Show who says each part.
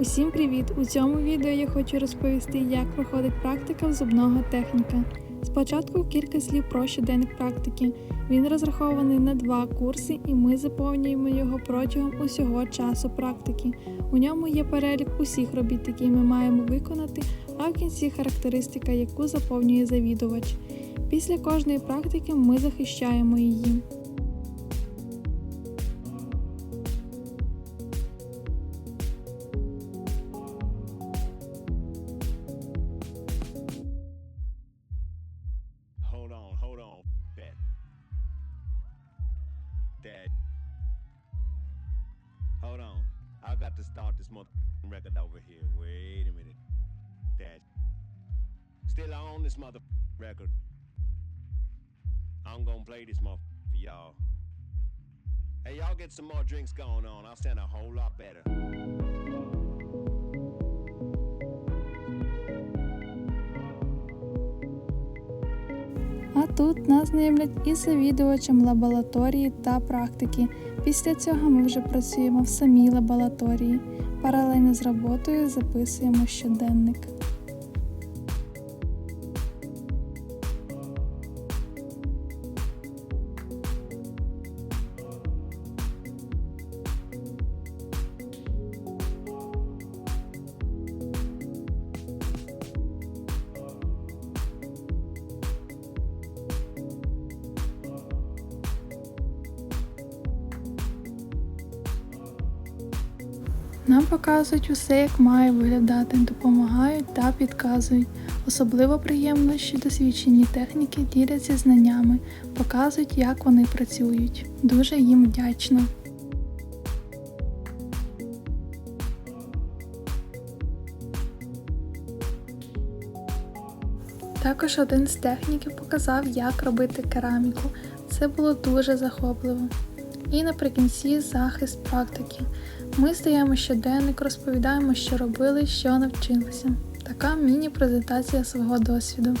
Speaker 1: Усім привіт! У цьому відео я хочу розповісти, як проходить практика в зубного техніка. Спочатку кілька слів про щоденник практики. Він розрахований на два курси, і ми заповнюємо його протягом усього часу практики. У ньому є перелік усіх робіт, які ми маємо виконати, а в кінці характеристика, яку заповнює завідувач. Після кожної практики ми захищаємо її.
Speaker 2: Hold on. That. That. Hold on. I got to start this mother record over here. Wait a minute. That. Still on this mother record. I'm gonna play this mother for y'all. Hey, y'all get some more drinks going on. I'll sound a whole lot better.
Speaker 1: А тут нас знайомлять із завідувачем лабораторії та практики. Після цього ми вже працюємо в самій лабораторії. Паралельно з роботою записуємо щоденник. Нам показують усе, як має виглядати, допомагають та підказують. Особливо приємно, що досвідчені техніки діляться знаннями, показують, як вони працюють. Дуже їм вдячна. Також один з техніків показав, як робити кераміку. Це було дуже захопливо. І наприкінці захист практики. Ми здаємо щоденник, розповідаємо, що робили, що навчилися. Така міні-презентація свого досвіду.